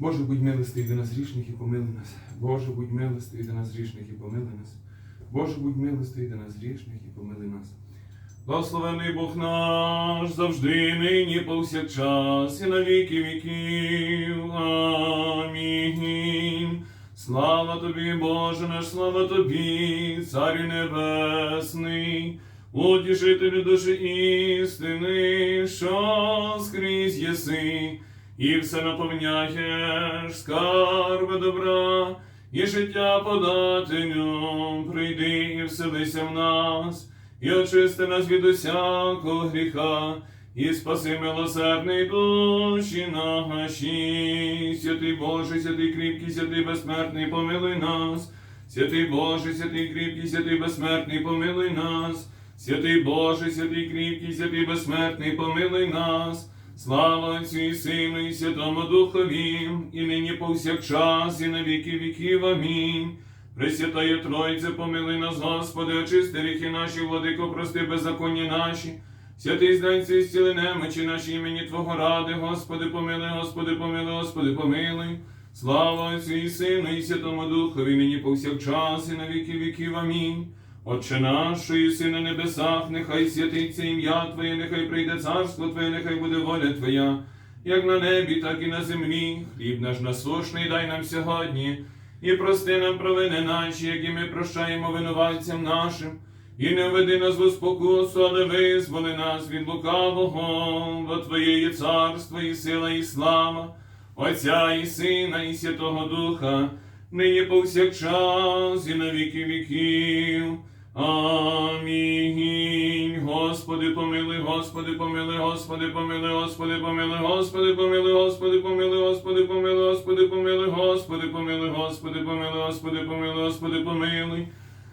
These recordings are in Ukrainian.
Боже, будь милостивий до нас грішних і помили нас. Боже, будь милостивий до нас грішних і помили нас. Боже, будь милостивий до нас грішних і помили нас. Благословений Бог наш завжди, нині, повсякчас, і на віки віків. Амінь. Слава тобі, Боже наш, слава тобі, Царю Небесний, утішителю душі істини, що скрізь єси, і все наповняєш, скарби добра, і життя подателю, прийди і вселися в нас, і очисти нас від усякого гріха, і спаси милосердний душі наші, святий Боже, святий кріпкий, святий безсмертний, помилуй нас, святий Боже, святий кріпкий, святий безсмертний, помилуй нас, святий Боже, святий кріпкий, святий безсмертний, помилуй нас. Слава Отцю і Сину, і Святому Духові, і нині повсякчас, і на віки віків. Амінь. Пресвятає Тройце, помилуй нас, Господи, очисти гріхи наші, владико, прости беззаконні наші. Святий зданці і зціли немочі наші імені Твого ради, Господи, помилуй, Господи, помилуй, Господи, помилуй. Слава Отцю і Сину, і Святому Духові, нині повсякчас, і на віки віків. Амінь. Отче наш, що на небесах, нехай святиться ім'я Твоє, нехай прийде царство Твоє, нехай буде воля Твоя, як на небі, так і на землі. Хліб наш насушний дай нам сьогодні, і прости нам провини наші, які ми прощаємо винуватцям нашим. І не введи нас в спокусу, але визволи нас від лукавого, бо Твоє є царство, і сила, і слава, Отця і Сина, і Святого Духа, нині повсякчас, і на віки віків. Амінь. Господи, помилуй, Господи, помилуй, Господи, помилуй, Господи, помилуй, Господи, помилуй, Господи, помилуй, Господи, помилуй, Господи, помилуй, Господи, помилуй, Господи, помилуй, Господи, помилуй, Господи, помилуй.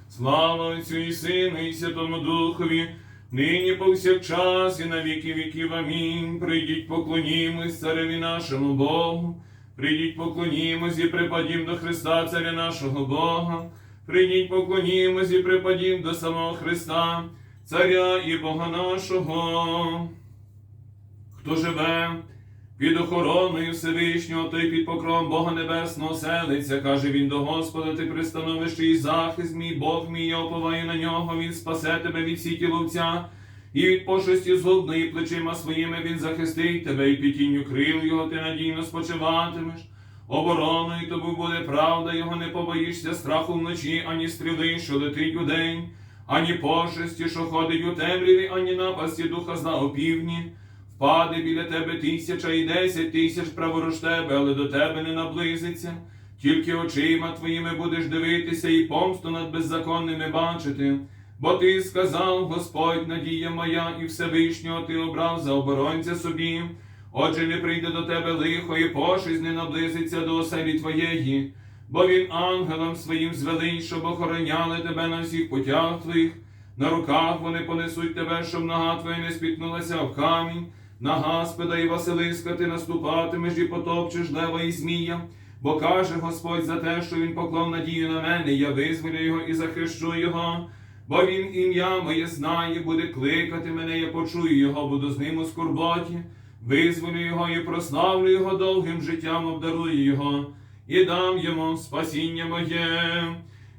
Слава Отцю і Сину, і Святому Духові, нині повсякчас, і на віки віків. Амінь. Прийдіть, поклонімось цареві нашому Богу. Прийдіть, поклонімось і припадім до Христа, царя нашого Бога. Прийдіть, поклонімось і припадім до самого Христа, Царя і Бога нашого. Хто живе під охороною Всевишнього, той під покровом Бога Небесного селиться, каже він до Господа, ти пристановище і захист мій, Бог мій, я оповаю на нього, він спасе тебе від сіті ловця, і від пошесті згубної плечима своїми він захистить тебе, і під тінню крил його ти надійно спочиватимеш. Обороною тобі буде правда, його не побоїшся страху вночі, ані стріли, що летить у день, ані пошесті, що ходить у темряві, ані напасті духа зла опівдні. Впаде біля тебе тисяча і десять тисяч праворуч тебе, але до тебе не наблизиться. Тільки очима твоїми будеш дивитися і помсту над беззаконними бачити. Бо ти сказав, Господь, надія моя, і Всевишнього ти обрав за оборонця собі. Отже, не прийде до тебе лихо, і пошесть не наблизиться до оселі твоєї, бо він ангелам своїм звелить, щоб охороняли тебе на всіх путях твоїх. На руках вони понесуть тебе, щоб нога твоя не спітнулася в камінь. На Гаспеда і Василиска ти наступатимеш і потопчеш лева і змія. Бо каже Господь за те, що він поклав надію на мене, я визволю його і захищу його. Бо він ім'я моє знає, буде кликати мене, я почую його, буду з ним у скорботі. Визволю його і прославлю його довгим життям, обдарую його, і дам йому спасіння моє.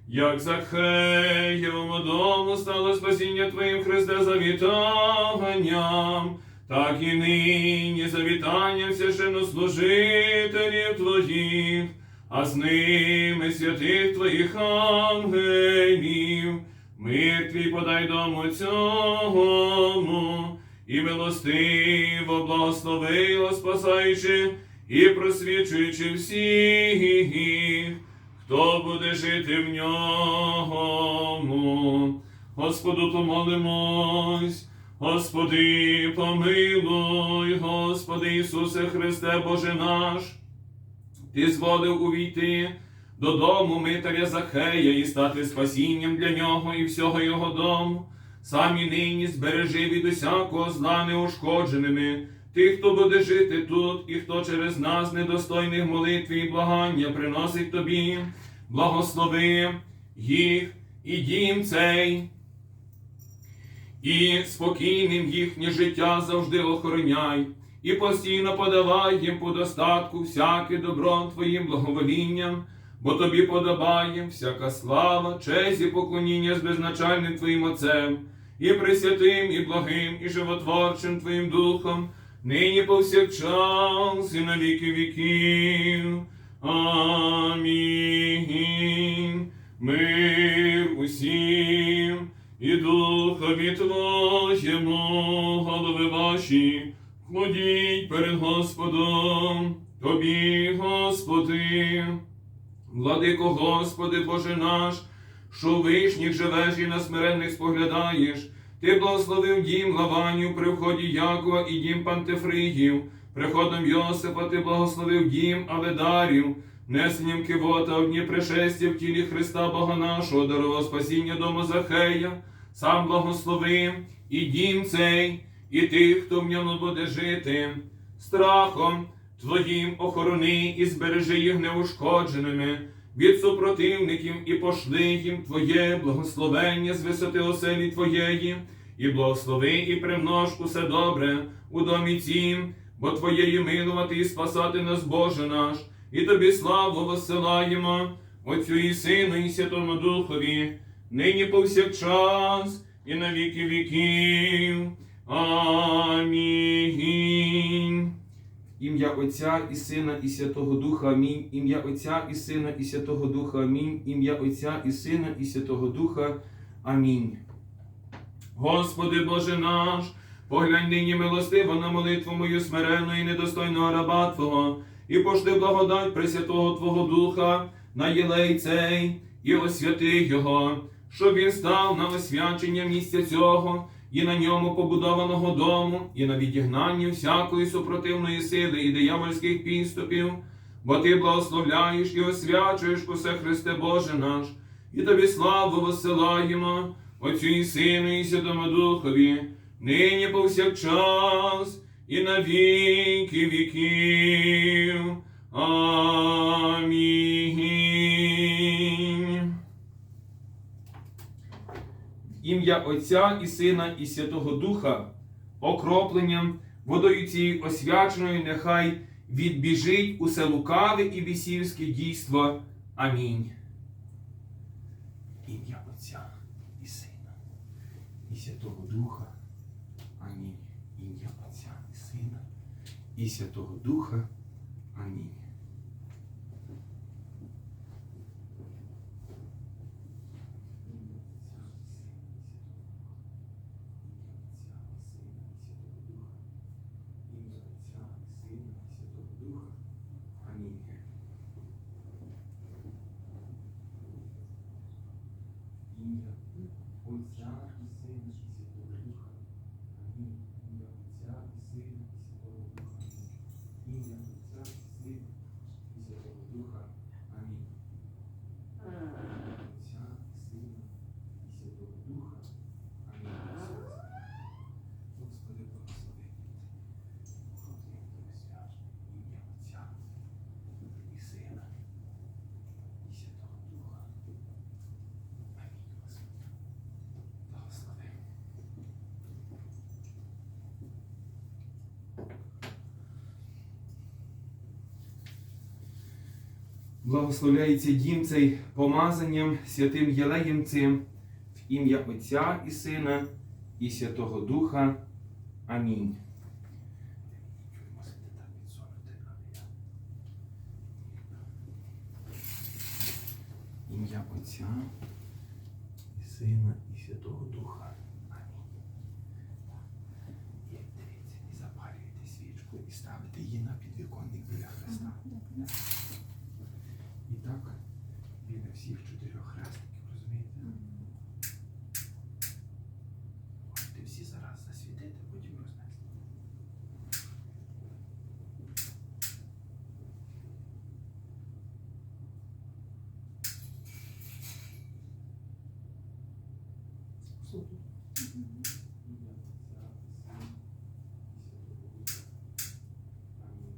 Як Захеєвому дому стало спасіння Твоїм Христе завітанням, так і нині завітанням священнослужителів Твоїх, а з ними святих Твоїх ангелів. Мир твій подай дому цьому, і милостиво благослови його, спасаючи і просвічуючи всіх, хто буде жити в ньому. Господу помолимось, Господи, помилуй, Господи Ісусе Христе, Боже наш, Ти зволив увійти додому митаря Захея і стати спасінням для нього і всього його дому. Сам і нині збережи від усякого зла неушкодженими тих, хто буде жити тут, і хто через нас, недостойних молитв і благання, приносить тобі, благослови їх і дім цей. І спокійним їхнє життя завжди охороняй, і постійно подавай їм по достатку всяке добро Твоїм благоволінням, бо тобі подобає всяка слава, честь і поклоніння з безначальним Твоїм Отцем, і пресвятим, і благим, і животворчим Твоїм Духом, нині повсякчас, і на віки віків. Амінь. Мир усім і духові Твоєму, голови ваші, кладіть перед Господом, Тобі, Господи, владико Господи, Боже наш, що вишніх живеш і на смиренних споглядаєш, Ти благословив дім Лаванів при вході Якова і дім Пантефригів, приходом Йосипа ти благословив дім Аведарів, несенням кивота одні пришестя в тілі Христа Бога нашого, дарував спасіння дому Захея, сам благослови і дім цей, і тих, хто в ньому буде жити, страхом Твоїм охорони і збережи їх неушкодженими від супротивників і пошли їм Твоє благословення з висоти оселі Твоєї, і благослови і примнож усе добре у домі цім, бо Твоєї милувати і спасати нас, Боже наш, і Тобі славу воссилаємо, Отцю і Сину, і Святому Духові, нині повсякчас, і на віки віків. Амінь. Ім'я Отця і Сина, і Святого Духа Амінь. Ім'я Отця і Сина, і Святого Духа Амінь. Ім'я Отця і Сина, і Святого Духа. Амінь. Господи Боже наш, поглянь нині милостиво на молитву мою смирену і недостойного раба Твого, і пошли благодать Пресвятого Твого Духа на єлей цей, і освяти Його, щоб він став на освячення місця цього, і на ньому побудованого дому, і на відігнанні всякої супротивної сили і диявольських підступів, бо Ти благословляєш і освячуєш усе Христе Боже наш, і тобі славу воссилаємо, Отцю і Сину, і Святому Духові, нині повсякчас, і на віки віків. Амінь. Ім'я Отця і Сина, і Святого Духа, окропленням, водою цією освяченою, нехай відбіжить усе лукаве і бісівське дійство. Амінь. Ім'я Отця і Сина, і Святого Духа. Амінь. Ім'я Отця і Сина, і Святого Духа. Амінь. Ім'я Отця і Сина і Святого Духа. Амінь. Ім'я Отця і Сина і Святого Духа. Амінь. Ім'я Отця і Сина і Святого Духа. Амінь. Ім'я Отця і Сина і Святого Духа. Амінь. Господи, благослови. Охоти, Тобі свяжне. Ім'я Отця і Сина і Святого Духа. Амінь, Господи. Благослови. Благословляється дім цей помазанням святим Єлеєм цим в ім'я Отця і Сина і Святого Духа. Амінь. Ім'я Отця і Сина і Святого Духа. Амінь. І дивіться, і запалюєте свічку і ставите її на підвіконник біля Христа. І так біля всіх чотирьох хрестиків, розумієте? Можете всі зараз засвітити, потім рознести. Ім'я Отця і Сина і Святого Духа. Амінь.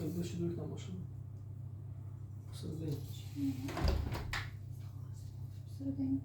Так ближче до вікна машина. Посередині. Всередині.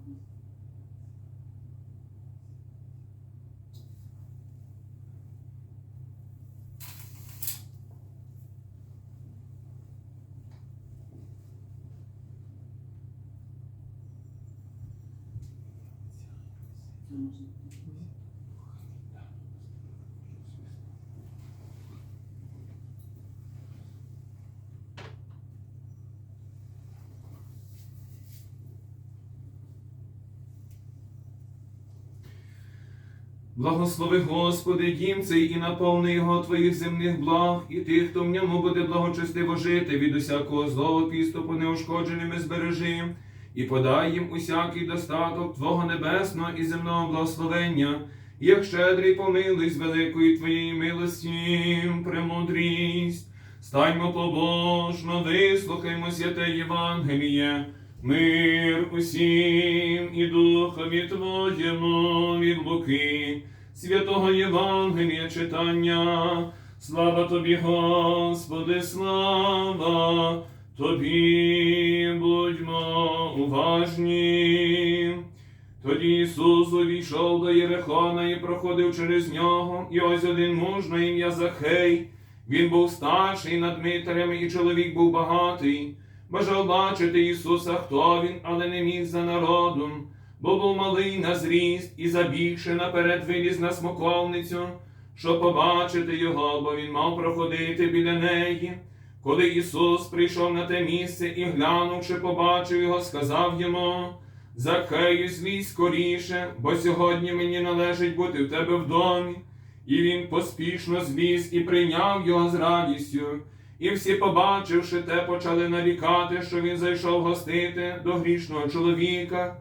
Благослови, Господи, дім цей і наповни його Твоїх земних благ, і тих, хто в ньому буде благочестиво жити, від усякого злого підступу неушкодженими збережи, і подай їм усякий достаток Твого небесного і земного благословення, як щедрий помилуй великої Твоєї милості, премудрість. Стаймо побожно, вислухаймо святе Євангеліє, мир усім і духові Твоєму від Луки, святого Євангелія читання. Слава Тобі, Господи, слава Тобі, будьмо уважні. Тоді Ісус увійшов до Єрихона і проходив через нього, і ось один муж на ім'я Захей. Він був старший над митарями, і чоловік був багатий. Бажав бачити Ісуса, хто він, але не міг за народом, бо був малий на зріст і забігши наперед виліз на смоковницю, щоб побачити його, бо він мав проходити біля неї. Коли Ісус прийшов на те місце і, глянувши, побачив його, сказав йому: Захею, злізь скоріше, бо сьогодні мені належить бути в тебе в домі. І він поспішно зліз і прийняв його з радістю. І всі, побачивши те, почали нарікати, що він зайшов гостити до грішного чоловіка.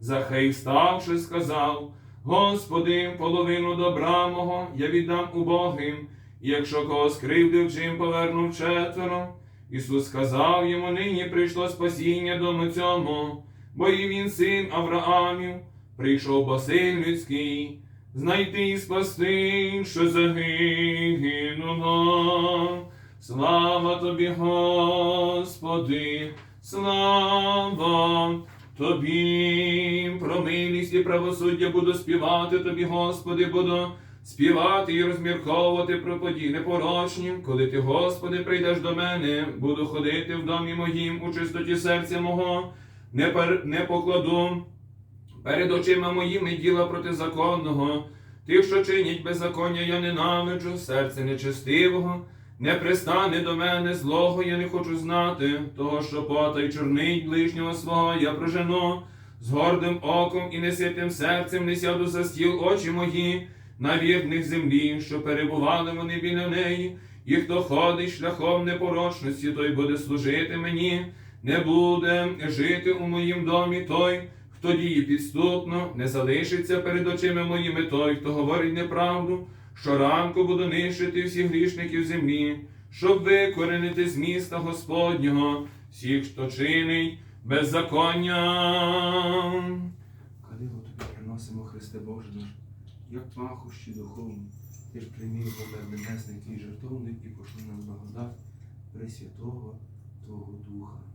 Захей, вставши, сказав: Господи, половину добра мого я віддам убогим, і якщо кого скривдив, чим повернув четверо. Ісус сказав йому: нині прийшло спасіння дому цьому, бо і він син Авраамів, прийшов бо син людський, знайти і спасти, що загинуло. Слава тобі, Господи, слава тобі, про милість і правосуддя буду співати тобі, Господи, буду співати і розмірковувати про події непорочні. Коли ти, Господи, прийдеш до мене, буду ходити в домі моїм у чистоті серця мого, не, пер... не покладу перед очима моїми діла протизаконного. Тих, що чинять беззаконня, я ненавиджу, серце нечестивого. Не пристане до мене злого, я не хочу знати, того, що пота й чорнить ближнього свого, я прожену, з гордим оком і неситим серцем не сяду за стіл очі мої, на вірних землі, що перебували вони біля неї, і хто ходить шляхом непорочності, той буде служити мені, не буде жити у моїм домі той, хто діє підступно, не залишиться перед очима моїми. Той, хто говорить неправду. Щоранку буду нищити всіх грішників землі, щоб викоренити з міста Господнього всіх, хто чинить беззаконня. Кадило тобі приносимо, Христе Боже наш, як пахощі духовні, ти ж приймій Бога Небесний твій жертовник і пошли нам благодать Пресвятого Твого Духа.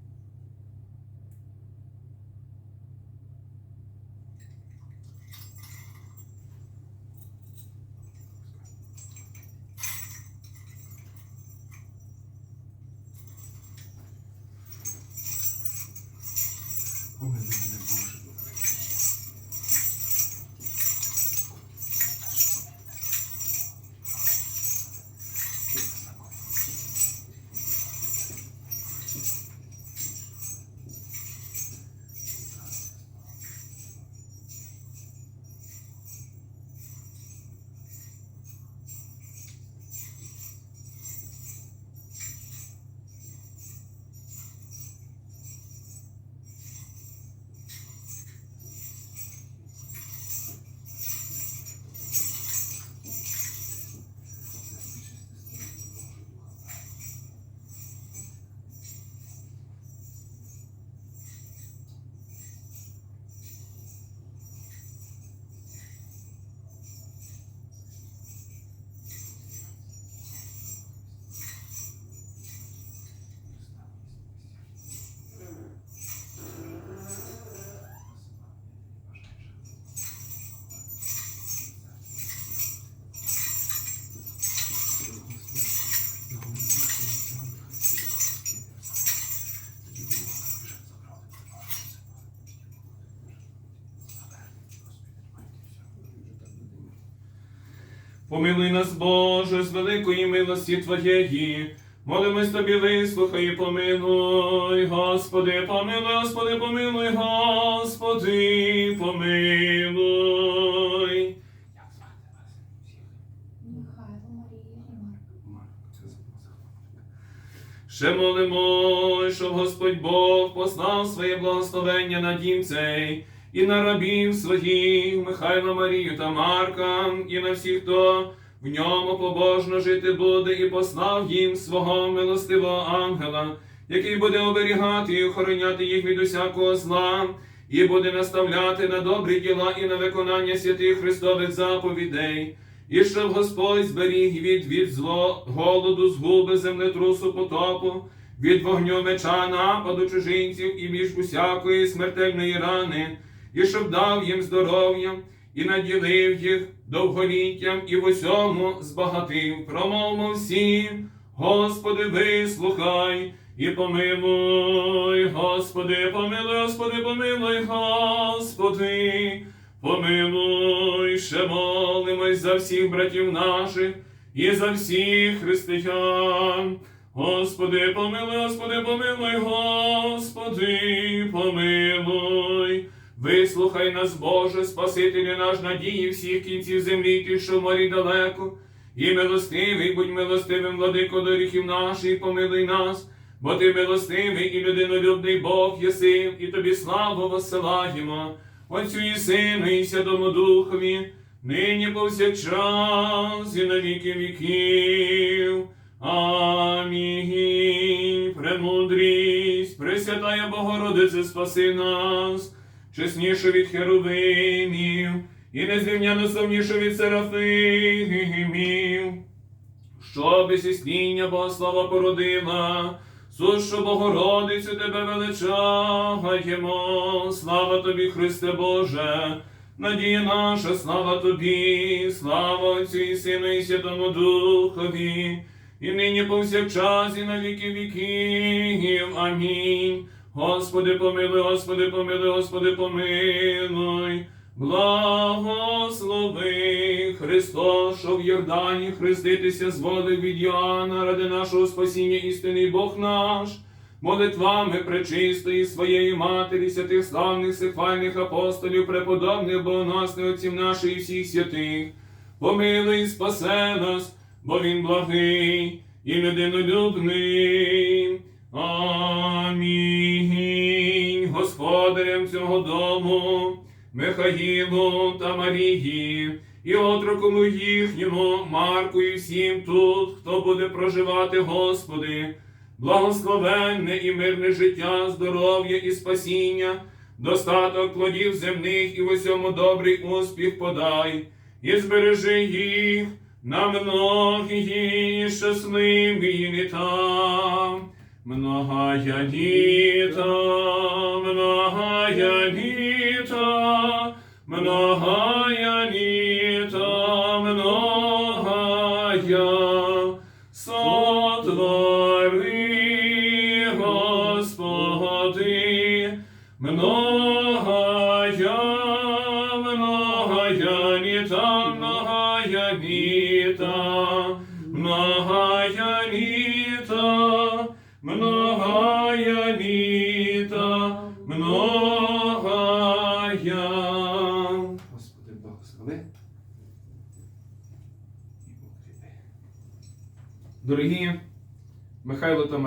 Помилуй нас, Боже, з великої милості Твоєї. Молимось тобі, вислухай і помилуй, Господи, помилуй, Господи, помилуй, Господи, помилуй. Як звати вас? Всіх? Михайло, Марія і Марк. Марк, це. Ще молимо, щоб Господь Бог послав своє благословення на дім цей і на рабів своїх, Михайла, Марію та Марка, і на всіх, хто в ньому побожно жити буде, і послав їм свого милостивого ангела, який буде оберігати і охороняти їх від усякого зла, і буде наставляти на добрі діла і на виконання святих Христових заповідей. І щоб Господь зберіг від, від зло, голоду, згуби, землетрусу, потопу, від вогню меча, нападу чужинців і між усякої смертельної рани, і щоб дав їм здоров'я, і наділив їх довголіттям, і в усьому збагатив. Промовмо всі, Господи, вислухай. І помилуй, Господи, помилуй, Господи, помилуй, Господи, помилуй, ще молимось за всіх братів наших і за всіх християн. Господи, помилуй, Господи, помилуй, Господи, помилуй. Вислухай нас, Боже, Спасителю наш надії всіх кінців землі, ті, що в морі далеко. І милостивий, будь милостивим, владико доріхів наших, помилуй нас, бо ти милостивий і людинолюбний Бог єси, і тобі славу воссилаємо, Отцю і Сину, і Святому Духові, нині повсякчас і на віки віків. Амінь. Премудрість, Пресвятая Богородице, спаси нас, чесніше від херовимів, і незрівняно славніше від серафимів, що без існіння Богослава породила, сушу Богородицю тебе величаємо, слава тобі, Христе Боже, надія наша, слава тобі, слава Отцю і Сину, і Святому Духові, і нині повсякчас, і на віки віків. Амінь. Господи, помилуй, Господи, помилуй, Господи, помилуй. Благослови Христос, що в Йордані хреститися зволив від Йоанна ради нашого спасіння істинний Бог наш, молитвами пречистої своєї матері, святих славних сихвальних апостолів, преподобних богоносних отців наших і всіх святих, помилуй спасе нас, бо Він благий і людинолюбний. Амінь. Господарям цього дому. Михаїлу та Марії, і отрокому їхньому, Марку і всім тут, хто буде проживати, Господи, благословенне і мирне життя, здоров'я і спасіння, достаток плодів земних і в усьому добрий успіх подай, і збережи їх на многії щасливі літа. Многая літа, многая літа, многая літа, многая, сотвори, Господи, многая,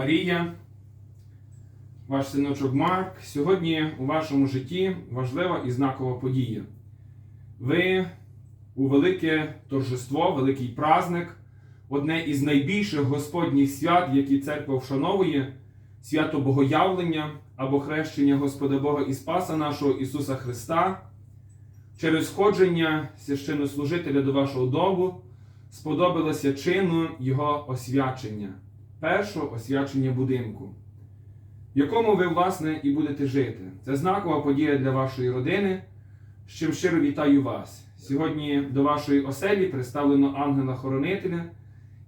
Марія, ваш синочок Марк, сьогодні у вашому житті важлива і знакова подія. Ви у велике торжество, великий праздник, одне із найбільших Господніх свят, які церква вшановує, свято Богоявлення або хрещення Господа Бога і Спаса нашого Ісуса Христа. Через сходження священнослужителя до вашого дому сподобалося чину Його освячення, першого освячення будинку, в якому ви, власне, і будете жити. Це знакова подія для вашої родини, з чим щиро вітаю вас. Сьогодні до вашої оселі представлено ангела-хоронителя,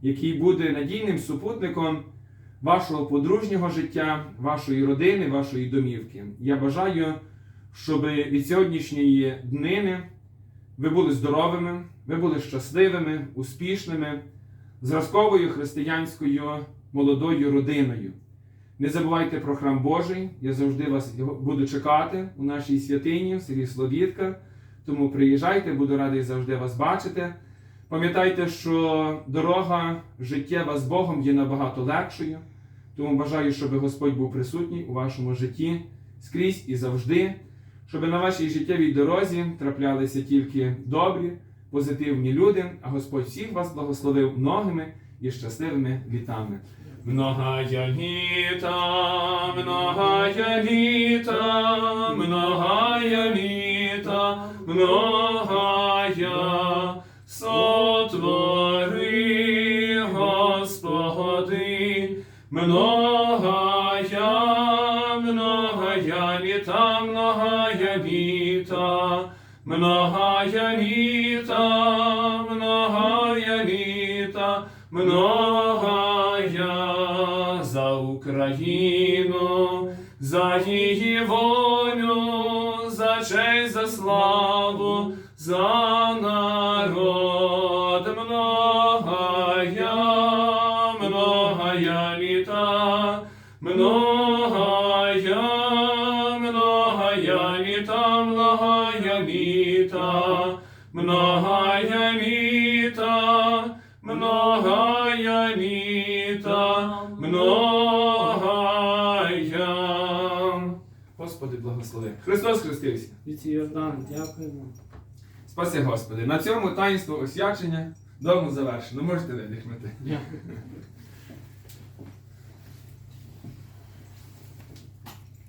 який буде надійним супутником вашого подружнього життя, вашої родини, вашої домівки. Я бажаю, щоб від сьогоднішньої днини ви були здоровими, ви були щасливими, успішними, зразковою християнською молодою родиною. Не забувайте про храм Божий. Я завжди вас буду чекати у нашій святині, в селі Словідка. Тому приїжджайте, буду радий завжди вас бачити. Пам'ятайте, що дорога життєва з Богом є набагато легшою. Тому бажаю, щоб Господь був присутній у вашому житті скрізь і завжди, щоб на вашій життєвій дорозі траплялися тільки добрі, позитивні люди, а Господь всіх вас благословив многими і щасливими літами. Многая літа, многая літа, многая літа, многая сотвори, Господи, многая, многая літа, многая літа, многая літа, многая за Україну, за її волю, за честь, за славу, за народ, Христос хрестився. Віці Йордан, дякуємо. Спаси Господи. На цьому таїнство освячення дому завершено. Можете видихнути. Дякую.